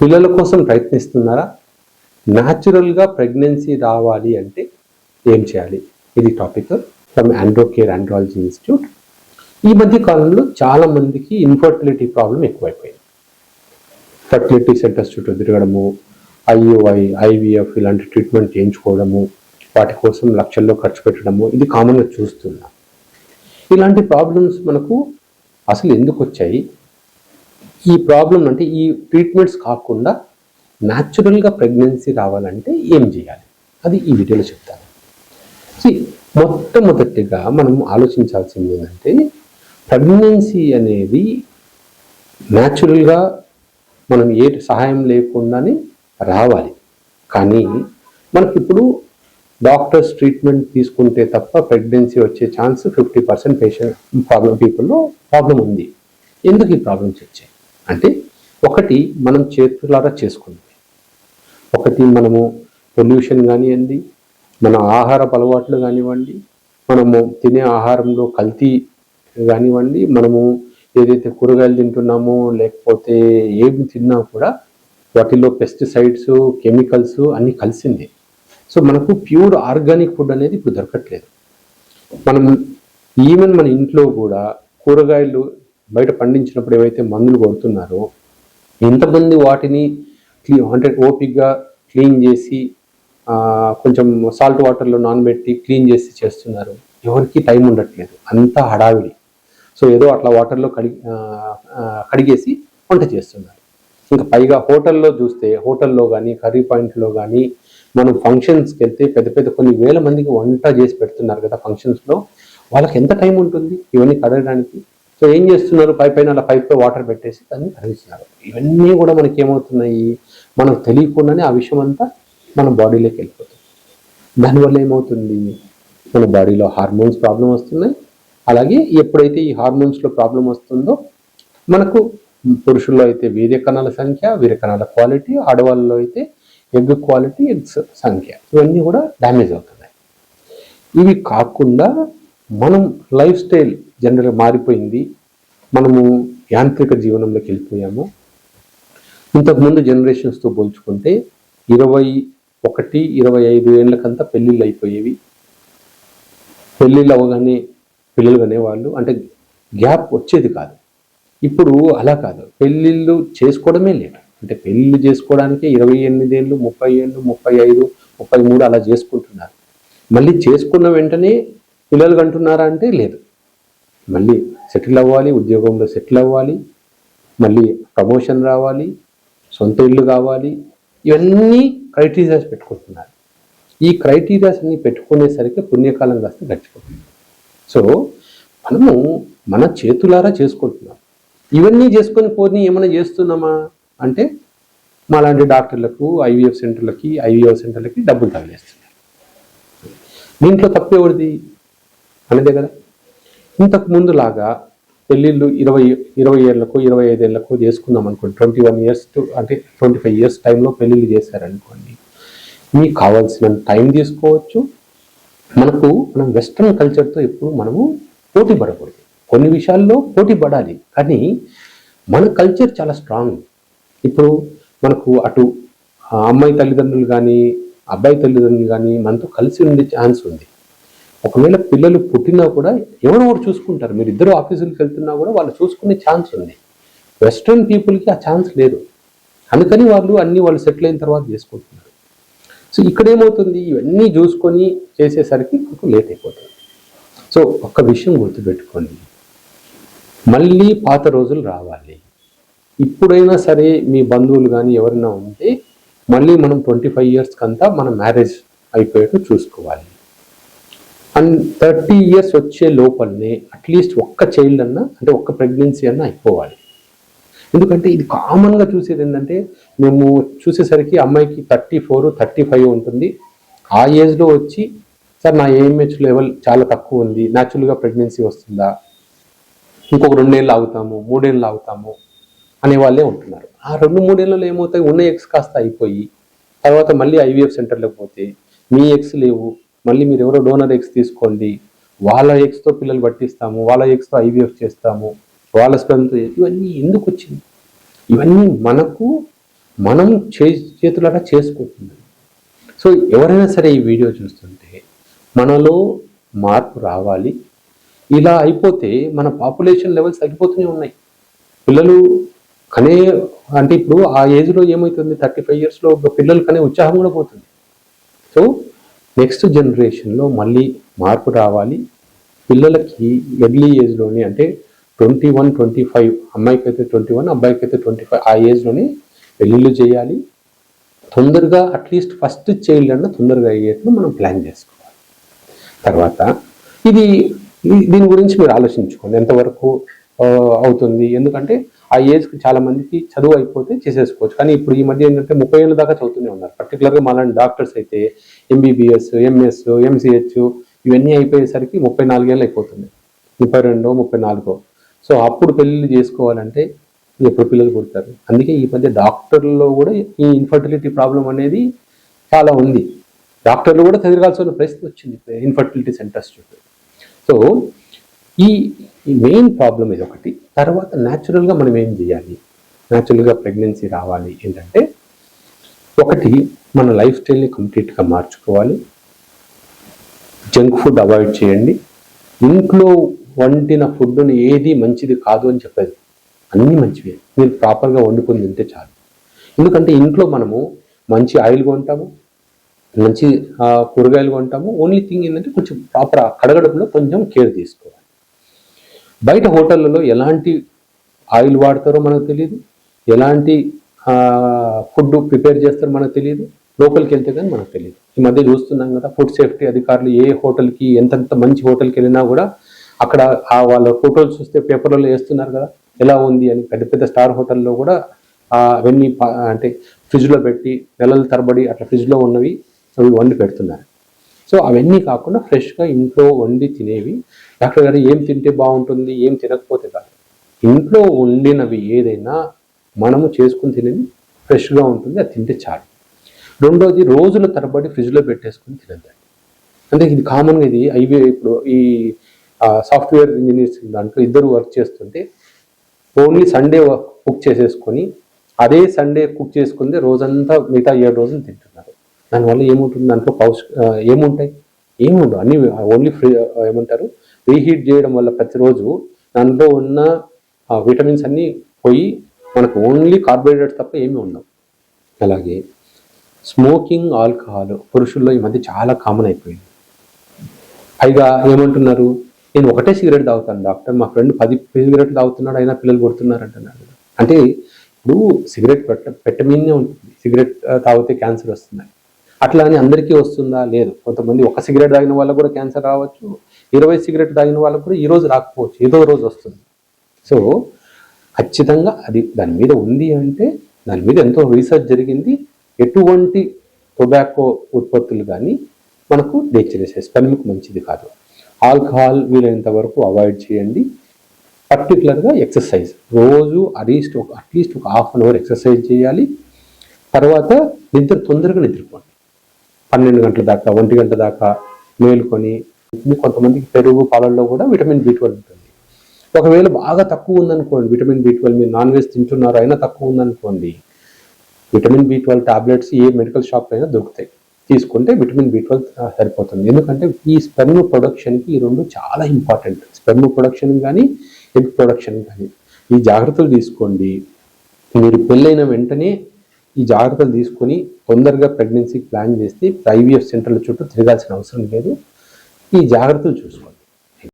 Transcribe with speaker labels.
Speaker 1: పిల్లల కోసం ప్రయత్నిస్తున్నారా? న్యాచురల్గా ప్రెగ్నెన్సీ రావాలి అంటే ఏం చేయాలి? ఇది topic from Androcare andrology institute. ఈ మధ్య కాలంలో చాలా మందికి ఇన్ఫర్టిలిటీ ప్రాబ్లం ఎక్కువైపోయింది. ఫర్టిలిటీ సెంటర్స్ చుట్టూ తిరగడము ఐయుఐ ఐవీఎఫ్ ఇలాంటి ట్రీట్మెంట్ చేయించుకోవడము వాటి కోసం లక్షల్లో ఖర్చు పెట్టడము ఇది కామన్గా చూస్తున్నాం. ఇలాంటి ప్రాబ్లమ్స్ మనకు అసలు ఎందుకు వచ్చాయి? ఈ ప్రాబ్లం అంటే ఈ ట్రీట్మెంట్స్ కాకుండా న్యాచురల్గా ప్రెగ్నెన్సీ రావాలంటే ఏం చేయాలి? అది ఈ వీడియోలో చెప్తాను. మొట్టమొదటిగా మనం ఆలోచించాల్సింది ఏంటంటే ప్రెగ్నెన్సీ అనేది న్యాచురల్గా మనం ఏ సహాయం లేకుండానే రావాలి. కానీ మనకిప్పుడు డాక్టర్స్ ట్రీట్మెంట్ తీసుకుంటే తప్ప ప్రెగ్నెన్సీ వచ్చే chance fifty percent patient problem పీపుల్లో problem ఉంది. ఎందుకు ఈ ప్రాబ్లమ్స్ వచ్చాయి? అంటే ఒకటి మనం చేతులారా చేసుకుంది. ఒకటి మనము పొల్యూషన్ కానివ్వండి మన ఆహార అలవాట్లు కానివ్వండి మనము తినే ఆహారంలో కల్తీ కానివ్వండి మనము ఏదైతే కూరగాయలు తింటున్నామో లేకపోతే ఏమి తిన్నా కూడా వాటిలో పెస్టిసైడ్స్ కెమికల్స్ అన్నీ కలిసిందే. సో మనకు ప్యూర్ ఆర్గానిక్ ఫుడ్ అనేది ఇప్పుడు దొరకట్లేదు. మనం ఈవెన్ మన ఇంట్లో కూడా కూరగాయలు బయట పండించినప్పుడు ఏవైతే మందులు కొడుతున్నారో ఎంతమంది వాటిని క్లీ అంటే ఓపిక్గా క్లీన్ చేసి కొంచెం సాల్ట్ వాటర్లో నానబెట్టి క్లీన్ చేసి చేస్తున్నారు. ఎవరికి టైం ఉండట్లేదు. అంతా హడావిడి. సో ఏదో అట్లా వాటర్లో కడిగి కడిగేసి వంట చేస్తున్నారు. ఇంకా పైగా హోటల్లో చూస్తే హోటల్లో కానీ కర్రీ పాయింట్లో కానీ మనం ఫంక్షన్స్కి వెళ్తే పెద్ద పెద్ద కొన్ని వేల మందికి వంట చేసి పెడుతున్నారు కదా ఫంక్షన్స్లో. వాళ్ళకి ఎంత టైం ఉంటుంది? ఇవన్నీ కడగడానికి? సో ఏం చేస్తున్నారు? పై పైన అలా పైప్ వాటర్ పెట్టేసి దాన్ని తరలిస్తున్నారు ఇవన్నీ కూడా మనకి ఏమవుతున్నాయి మనకు తెలియకుండానే ఆ విషయం అంతా మన బాడీలోకి వెళ్ళిపోతుంది. దానివల్ల ఏమవుతుంది? మన బాడీలో హార్మోన్స్ ప్రాబ్లం వస్తున్నాయి. అలాగే ఎప్పుడైతే ఈ హార్మోన్స్లో ప్రాబ్లం వస్తుందో మనకు పురుషుల్లో అయితే వీర్య కణాల సంఖ్య వీర్య కణాల క్వాలిటీ ఆడవాళ్ళలో అయితే ఎగ్ క్వాలిటీ ఎగ్స్ సంఖ్య. ఇవన్నీ కూడా డ్యామేజ్ అవుతున్నాయి. ఇవి కాకుండా మనం లైఫ్ స్టైల్ జనరల్ మారిపోయింది. మనము యాంత్రిక జీవనంలోకి వెళ్ళిపోయాము. ఇంతకుముందు జనరేషన్స్తో పోల్చుకుంటే ఇరవై ఒకటి ఇరవై ఐదు ఏళ్ళకంతా పెళ్ళిళ్ళు అయిపోయేవి. పెళ్ళిళ్ళు అవగానే పిల్లలు అనేవాళ్ళు అంటే గ్యాప్ వచ్చేది కాదు. ఇప్పుడు అలా కాదు. పెళ్ళిళ్ళు చేసుకోవడమే లేదు అంటే పెళ్ళిళ్ళు చేసుకోవడానికి ఇరవై ఎనిమిది ఏళ్ళు ముప్పై ఏళ్ళు ముప్పై ఐదు ముప్పై మూడు అలా చేసుకుంటున్నారు. మళ్ళీ చేసుకున్న వెంటనే పిల్లలు కంటున్నారా అంటే లేదు. మళ్ళీ సెటిల్ అవ్వాలి ఉద్యోగంలో సెటిల్ అవ్వాలి మళ్ళీ ప్రమోషన్ రావాలి సొంత ఇల్లు కావాలి ఇవన్నీ క్రైటీరియాస్ పెట్టుకుంటున్నారు. ఈ క్రైటీరియాస్ అన్ని పెట్టుకునేసరికి పుణ్యకాలం కాస్త గడిచిపోతుంది. సో మనము మన చేతులారా చేసుకుంటున్నాం. ఇవన్నీ చేసుకొని పోని ఏమైనా చేస్తున్నామా? అంటే మాలాంటి డాక్టర్లకు ఐవీఎఫ్ సెంటర్లకి ఐవీఎఫ్ సెంటర్లకి డబ్బులు తగిలేస్తున్నారు దీంట్లో తప్పేవాడిది అనేదే కదా ఇంతకు ముందులాగా పెళ్ళిళ్ళు ఇరవై ఇరవై ఏళ్ళకు ఇరవై ఐదు ఏళ్ళకు చేసుకుందాం అనుకోండి. ట్వంటీ వన్ ఇయర్స్ టు అంటే ట్వంటీ ఫైవ్ ఇయర్స్ టైంలో పెళ్ళిళ్ళు చేశారనుకోండి. మీకు కావాల్సిన టైం తీసుకోవచ్చు. మనకు మనం వెస్ట్రన్ కల్చర్తో ఎప్పుడు మనము పోటీ పడకూడదు. కొన్ని విషయాల్లో పోటీ పడాలి. కానీ మన కల్చర్ చాలా స్ట్రాంగ్. ఇప్పుడు మనకు అటు అమ్మాయి తల్లిదండ్రులు కానీ అబ్బాయి తల్లిదండ్రులు కానీ మనతో కలిసి ఉండే ఛాన్స్ ఉంది. ఒకవేళ పిల్లలు పుట్టినా కూడా ఎవరో ఒకరు చూసుకుంటారు. మీరు ఇద్దరు ఆఫీసులకు వెళ్తున్నా కూడా వాళ్ళు చూసుకునే ఛాన్స్ ఉంది. వెస్ట్రన్ పీపుల్కి ఆ ఛాన్స్ లేదు. అందుకని వాళ్ళు అన్నీ వాళ్ళు సెటిల్ అయిన తర్వాత చేసుకుంటున్నారు. సో ఇక్కడ ఏమవుతుంది? ఇవన్నీ చూసుకొని చేసేసరికి కొంచెం లేట్ అయిపోతుంది. సో ఒక్క విషయం గుర్తుపెట్టుకోండి. మళ్ళీ పాత రోజులు రావాలి. ఇప్పుడైనా సరే మీ బంధువులు కానీ ఎవరైనా ఉంటే మళ్ళీ మనం ట్వంటీ ఫైవ్ ఇయర్స్కి అంతా మన మ్యారేజ్ అయిపోయేట్టు చూసుకోవాలి. అండ్ థర్టీ ఇయర్స్ వచ్చే లోపలనే అట్లీస్ట్ ఒక్క చైల్డ్ అన్నా అంటే ఒక్క ప్రెగ్నెన్సీ అన్నా అయిపోవాలి. ఎందుకంటే ఇది కామన్గా చూసేది ఏంటంటే మేము చూసేసరికి అమ్మాయికి థర్టీ ఫోర్ థర్టీ ఫైవ్ ఉంటుంది. ఆ ఏజ్లో వచ్చి సార్ నా ఏఎంహెచ్ లెవెల్ చాలా తక్కువ ఉంది. న్యాచురల్గా ప్రెగ్నెన్సీ వస్తుందా? ఇంకొక రెండేళ్ళు ఆగుతాము మూడేళ్ళు ఆగుతాము అనే వాళ్ళే ఉంటున్నారు. ఆ రెండు మూడేళ్ళలో ఏమవుతాయి? ఉన్న ఎక్స్ కాస్త అయిపోయి తర్వాత మళ్ళీ ఐవీఎఫ్ సెంటర్లోకి పోతే మీ ఎక్స్ లేవు మళ్ళీ మీరు ఎవరో డోనర్ ఎక్స్ తీసుకోండి. వాళ్ళ ఎక్స్తో పిల్లలు పట్టిస్తాము వాళ్ళ ఎగ్స్తో ఐవీఎఫ్ చేస్తాము వాళ్ళ స్పెల్తో ఇవన్నీ ఎందుకు వచ్చింది? ఇవన్నీ మనకు మనం చే చేతులారా చేసుకుంటున్నాం. సో ఎవరైనా సరే ఈ వీడియో చూస్తుంటే మనలో మార్పు రావాలి. ఇలా అయిపోతే మన పాపులేషన్ లెవెల్స్ తగ్గిపోతూనే ఉన్నాయి. పిల్లలు కనే అంటే ఇప్పుడు ఆ ఏజ్లో ఏమవుతుంది థర్టీ ఫైవ్ ఇయర్స్లో పిల్లలు కనే ఉత్సాహం కూడా పోతుంది. సో నెక్స్ట్ జనరేషన్లో మళ్ళీ మార్పు రావాలి. పిల్లలకి ఎర్లీ ఏజ్లోనే అంటే ట్వంటీ వన్ ట్వంటీ ఫైవ్ అమ్మాయికి అయితే ట్వంటీ వన్ అబ్బాయికి అయితే ట్వంటీ ఫైవ్ ఆ ఏజ్లోనే పెళ్ళిళ్ళు చేయాలి. తొందరగా అట్లీస్ట్ ఫస్ట్ చైల్డ్ అన్న తొందరగా అయ్యేట్లు మనం ప్లాన్ చేసుకోవాలి. తర్వాత ఇది దీని గురించి మీరు ఆలోచించుకోండి. ఎంతవరకు అవుతుంది? ఎందుకంటే ఆ ఏజ్కి చాలా మందికి చదువు అయిపోతే చేసేసుకోవచ్చు. కానీ ఇప్పుడు ఈ మధ్య ఏంటంటే ముప్పై ఏళ్ళ దాకా చదువుతూనే ఉన్నారు. పర్టికులర్గా మాలాంటి డాక్టర్స్ అయితే ఎంబీబీఎస్ ఎంఎస్ ఎంసీహెచ్ ఇవన్నీ అయిపోయేసరికి ముప్పై నాలుగేళ్ళు అయిపోతుంది. ముప్పై రెండో ముప్పై నాలుగో. సో అప్పుడు పెళ్ళిళ్ళు చేసుకోవాలంటే ఎప్పుడు పిల్లలు పుడతారు? అందుకే ఈ మధ్య డాక్టర్లలో కూడా ఈ ఇన్ఫర్టిలిటీ ప్రాబ్లం అనేది చాలా ఉంది. డాక్టర్లు కూడా తిరగాల్సిన పరిస్థితి వచ్చింది. ఇన్ఫర్టిలిటీ సెంటర్స్ చుట్టూ సో ఈ ఈ మెయిన్ ప్రాబ్లం ఇది ఒకటి. తర్వాత న్యాచురల్గా మనం ఏం చేయాలి? న్యాచురల్గా ప్రెగ్నెన్సీ రావాలి ఏంటంటే ఒకటి మన లైఫ్ స్టైల్ని కంప్లీట్గా మార్చుకోవాలి. జంక్ ఫుడ్ అవాయిడ్ చేయండి. ఇంట్లో వండిన ఫుడ్ని ఏది మంచిది కాదు అని చెప్పేది. అన్నీ మంచివే. మీరు ప్రాపర్గా వండుకొని తింటే చాలు. ఎందుకంటే ఇంట్లో మనము మంచి ఆయిల్ కొంటాము మంచి కూరగాయలు కొంటాము. ఓన్లీ థింగ్ ఏంటంటే కొంచెం ప్రాపర్ కడగడంలో కొంచెం కేర్ తీసుకోవాలి. బయట హోటళ్ళలో ఎలాంటి ఆయిల్ వాడతారో మనకు తెలియదు ఎలాంటి ఫుడ్ ప్రిపేర్ చేస్తారో మనకు తెలియదు లోపలికి వెళ్తే కానీ మనకు తెలియదు ఈ మధ్య చూస్తున్నాం కదా ఫుడ్ సేఫ్టీ అధికారులు ఏ హోటల్కి ఎంతెంత మంచి హోటల్కి వెళ్ళినా కూడా అక్కడ ఆ వాళ్ళ ఫోటోలు చూస్తే పేపర్లలో వేస్తున్నారు కదా ఎలా ఉంది అని పెద్ద పెద్ద స్టార్ హోటల్లో కూడా అవన్నీ అంటే ఫ్రిడ్జ్లో పెట్టి నెలల తరబడి అట్లా ఫ్రిడ్జ్లో ఉన్నవి అవి వండి పెడుతున్నారు. సో అవన్నీ కాకుండా ఫ్రెష్గా ఇంట్లో వండి తినేవి. డాక్టర్ గారు ఏం తింటే బాగుంటుంది ఏం తినకపోతే కాదు. ఇంట్లో వండినవి ఏదైనా మనము చేసుకుని తినేది ఫ్రెష్గా ఉంటుంది అది తింటే చాలు. రెండోది రోజుల తరబడి ఫ్రిడ్జ్లో పెట్టేసుకుని తినద్దండి అంటే ఇది కామన్గా ఇది ఐవే ఇప్పుడు ఈ సాఫ్ట్వేర్ ఇంజనీర్స్ దాంట్లో ఇద్దరు వర్క్ చేస్తుంటే ఓన్లీ సండే కుక్ చేసేసుకొని అదే సండే కుక్ చేసుకుంటే రోజంతా మిగతా ఏడు రోజులు తింటున్నారు. దానివల్ల ఏముంటుంది? దాంట్లో పౌష్ ఏముంటాయి? ఏముండవు. అన్ని ఓన్లీ ఫ్రీ ఏమంటారు? రీహీట్ చేయడం వల్ల ప్రతిరోజు దాంట్లో ఉన్న విటమిన్స్ అన్నీ పోయి మనకు ఓన్లీ కార్బోహైడ్రేట్స్ తప్ప ఏమీ ఉండవు. అలాగే స్మోకింగ్ ఆల్కహాల్ పురుషుల్లో ఈ మధ్య చాలా కామన్ అయిపోయింది. పైగా ఏమంటున్నారు? నేను ఒకటే సిగరెట్ తాగుతాను డాక్టర్. మా ఫ్రెండ్ పది సిగరెట్లు తాగుతున్నాడు అయినా పిల్లలు కొడుతున్నారు అంటున్నాడు అంటే ఇప్పుడు సిగరెట్ పెట్ట పెట్టమీనే ఉంటుంది. సిగరెట్ తాగితే క్యాన్సర్ వస్తుంది. అట్లా అని అందరికీ వస్తుందా? లేదు. కొంతమంది ఒక సిగరెట్ తాగిన వాళ్ళకు కూడా క్యాన్సర్ రావచ్చు. ఇరవై సిగరెట్ తాగిన వాళ్ళకు కూడా ఈరోజు రాకపోవచ్చు. ఏదో రోజు వస్తుంది. సో ఖచ్చితంగా అది దాని మీద ఉంది అంటే దాని మీద ఎంతో రీసెర్చ్ జరిగింది. ఎటువంటి టొబాకో ఉత్పత్తులు కానీ మనకు డేంజరస్ స్పెల్మిక్ మంచిది కాదు. ఆల్కహాల్ వీలైనంత వరకు అవాయిడ్ చేయండి. పర్టికులర్గా ఎక్సర్సైజ్. రోజు అట్లీస్ట్ ఒక అట్లీస్ట్ ఒక హాఫ్ అన్ అవర్ ఎక్సర్సైజ్ చేయాలి. తర్వాత నిద్ర తొందరగా నిద్రపోండి. పన్నెండు గంటల దాకా ఒంటి గంట దాకా మేలుకొని కొంతమందికి పెరుగు పాలల్లో కూడా విటమిన్ బి ట్వెల్వ్ ఉంటుంది. ఒకవేళ బాగా తక్కువ ఉందనుకోండి విటమిన్ బి ట్వెల్వ్ మీరు నాన్ వెజ్ తింటున్నారు అయినా తక్కువ ఉందనుకోండి విటమిన్ బి ట్వెల్వ్ టాబ్లెట్స్ ఏ మెడికల్ షాప్ అయినా దొరుకుతాయి. తీసుకుంటే విటమిన్ బి ట్వెల్వ్ సరిపోతుంది. ఎందుకంటే ఈ స్పెర్మ్ ప్రొడక్షన్కి ఈ రెండు చాలా ఇంపార్టెంట్. స్పెర్మ్ ప్రొడక్షన్ కానీ ఎగ్ ప్రొడక్షన్ కానీ. ఈ జాగ్రత్తలు తీసుకోండి. మీరు పెళ్ళైన వెంటనే ఈ జాగ్రత్తలు తీసుకొని తొందరగా ప్రెగ్నెన్సీ ప్లాన్ చేస్తే ఐవీఎఫ్ సెంటర్ల చుట్టూ తిరగాల్సిన అవసరం లేదు. ఈ జాగ్రత్తలు చూసుకోండి.